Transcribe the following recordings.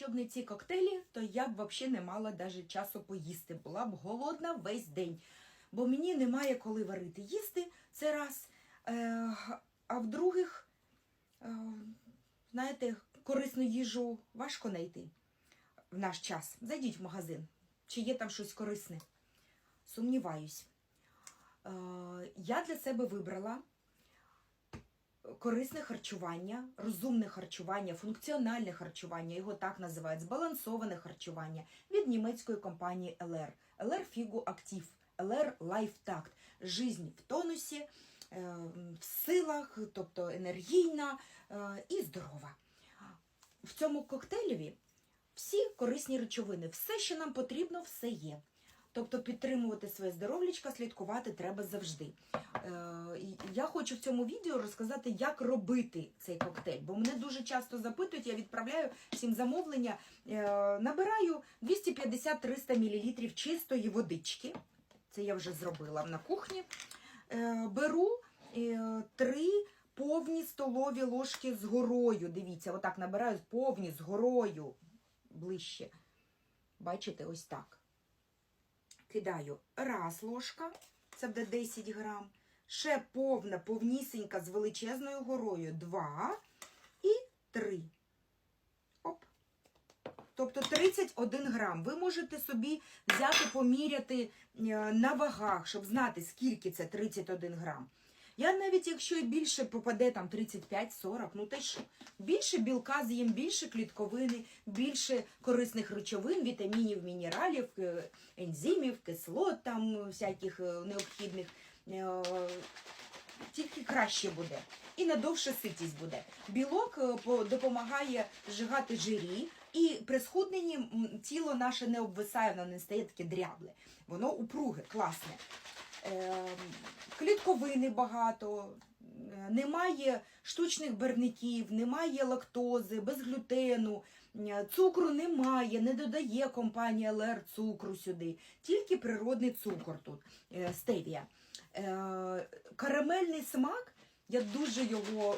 Якщо б не ці коктейлі, то я б взагалі не мала навіть часу поїсти. Була б голодна весь день. Бо мені немає коли варити їсти, це раз. Е, а в других, е, знаєте, корисну їжу важко знайти в наш час. Зайдіть в магазин, чи є там щось корисне. Сумніваюсь. Е, я для себе вибрала корисне харчування, розумне харчування, функціональне харчування, його так називають, збалансоване харчування від німецької компанії LR. LR Figo Active, LR Life Tact. Жизнь в тонусі, е, в силах, тобто енергійна е, і здорова. В цьому коктейлеві всі корисні речовини, все, що нам потрібно, все є. Тобто підтримувати своє здоров'ячко, слідкувати треба завжди. Е, Я хочу в цьому відео розказати, як робити цей коктейль, бо мене дуже часто запитують, я відправляю всім замовлення, е, набираю 250-300 мл чистої водички. Це я вже зробила на кухні. Е, Беру три повні столові ложки з горою. Дивіться, отак набираю повні з горою ближче. Бачите, ось так. Кидаю раз ложка, це буде 10 грам. Ще повна, повнісенька з величезною горою 2 і 3. Оп. Тобто 31 грам. Ви можете собі взяти, поміряти е, на вагах, щоб знати, скільки це 31 грам. Я навіть якщо і більше попаде там 35-40, ну те що, більше білка з'їм, більше клітковини, більше корисних речовин, вітамінів, мінералів, е, ензимів, кислот там всяких е, необхідних. е, Тільки краще буде і надовше ситість буде. Білок е, допомагає зжигати жирі, і при схудненні тіло наше не обвисає, воно не стає таке дрябле. Воно упруге, класне. Е, клітковини багато, е, немає штучних барвників, немає лактози, без глютену, е, цукру немає, не додає компанія ЛР цукру сюди, тільки природний цукор тут, е, стевія. Карамельний смак. Я дуже його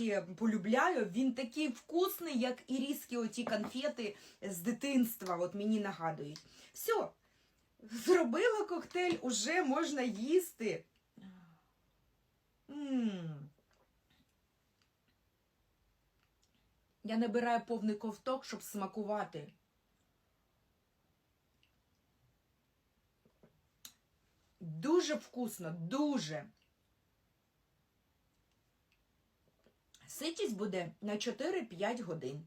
е, полюбляю. Він такий вкусний, як і різкі оті конфети з дитинства. От мені нагадують. Все, Зробила коктейль, уже можна їсти. м Я набираю повний ковток, щоб смакувати. Дуже вкусно, дуже. Ситість буде на 4-5 годин.